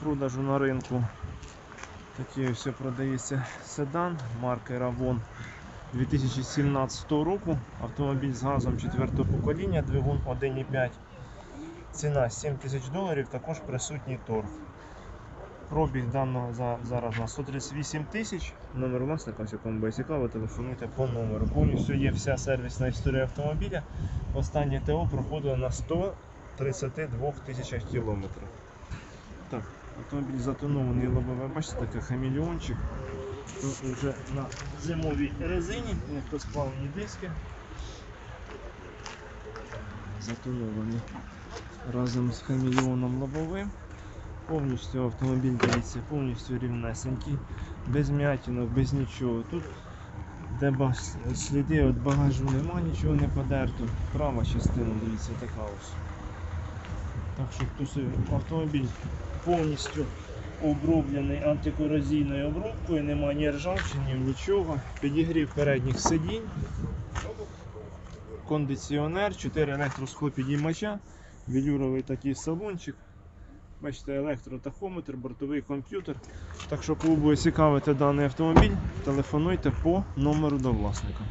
продажу на ринку. Такий ось продається седан марки Ravon 2017 року. Автомобіль з газом 4 покоління, двигун 1,5. Ціна 7 тисяч доларів, також присутній торг. Пробіг даного за, зараз на 138 тисяч. Номер власника, якому буде цікаво, телефонуйте по номеру. Повністю є вся сервісна історія автомобіля. Останнє ТО проходило на 132 тисячах кілометрів. Так, автомобіль затонований лобове, бачите, таке хамелеончик. Тут вже на зимовій резині, легкосплавні диски. Затонований разом з хамелеоном лобовим. Повністю автомобіль дивіться, повністю рівнесенький, без м'ятінок, без нічого. Тут де сліди від багажу нема, нічого не подерто. Права частина, дивіться, така ось. Так що тут автомобіль повністю оброблений антикорозійною обробкою, немає ні ржавчини, нічого. Підігрів передніх сидінь, кондиціонер, 4 електросхлопідіймача, велюровий такий салончик. Бачите, електротахометр, бортовий комп'ютер. Так що, кого буде цікавити даний автомобіль, телефонуйте по номеру до власника.